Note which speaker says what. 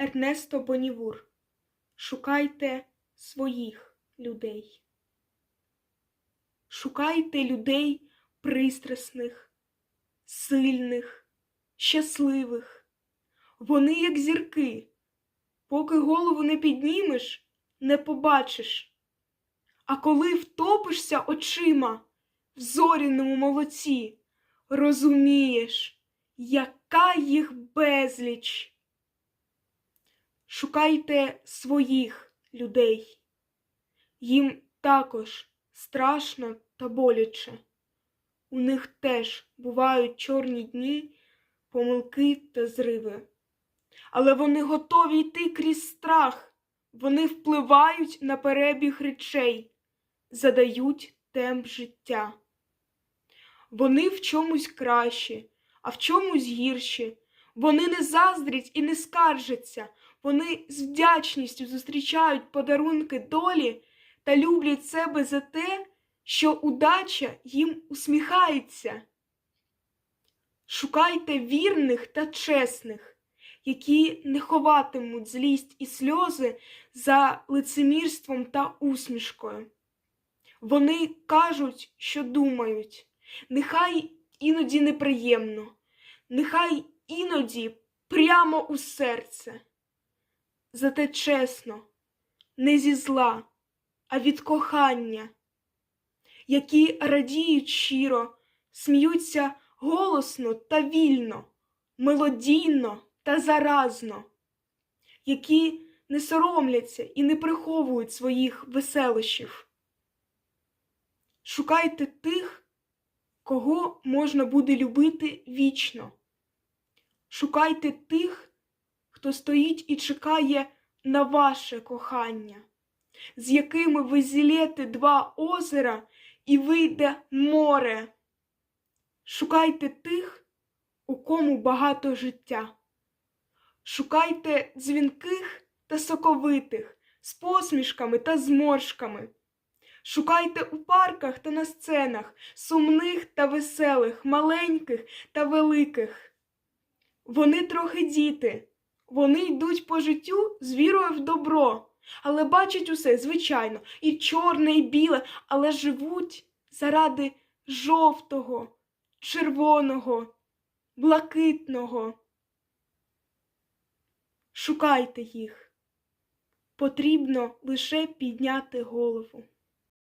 Speaker 1: Ернесто Бонівур. Шукайте своїх людей. Шукайте людей пристрасних, сильних, щасливих. Вони, як зірки, поки голову не піднімеш, не побачиш. А коли втопишся очима в зоряному молоці, розумієш, яка їх безліч. Шукайте своїх людей. Їм також страшно та боляче. У них теж бувають чорні дні, помилки та зриви. Але вони готові йти крізь страх, вони впливають на перебіг речей, задають темп життя. Вони в чомусь кращі, а в чомусь гірші. Вони не заздрять і не скаржаться, вони з вдячністю зустрічають подарунки долі та люблять себе за те, що удача їм усміхається. Шукайте вірних та чесних, які не ховатимуть злість і сльози за лицемірством та усмішкою. Вони кажуть, що думають, нехай іноді неприємно, нехай іноді прямо у серце. Зате чесно, не зі зла, а від кохання, які радіють щиро, сміються голосно та вільно, мелодійно та заразно, які не соромляться і не приховують своїх веселощів. Шукайте тих, кого можна буде любити вічно. Шукайте тих, хто стоїть і чекає на ваше кохання, з якими ви зілєте два озера і вийде море. Шукайте тих, у кому багато життя. Шукайте дзвінких та соковитих, з посмішками та зморшками. Шукайте у парках та на сценах сумних та веселих, маленьких та великих. Вони трохи діти, вони йдуть по життю з вірою в добро, але бачать усе, звичайно, і чорне, і біле, але живуть заради жовтого, червоного, блакитного. Шукайте їх. Потрібно лише підняти голову.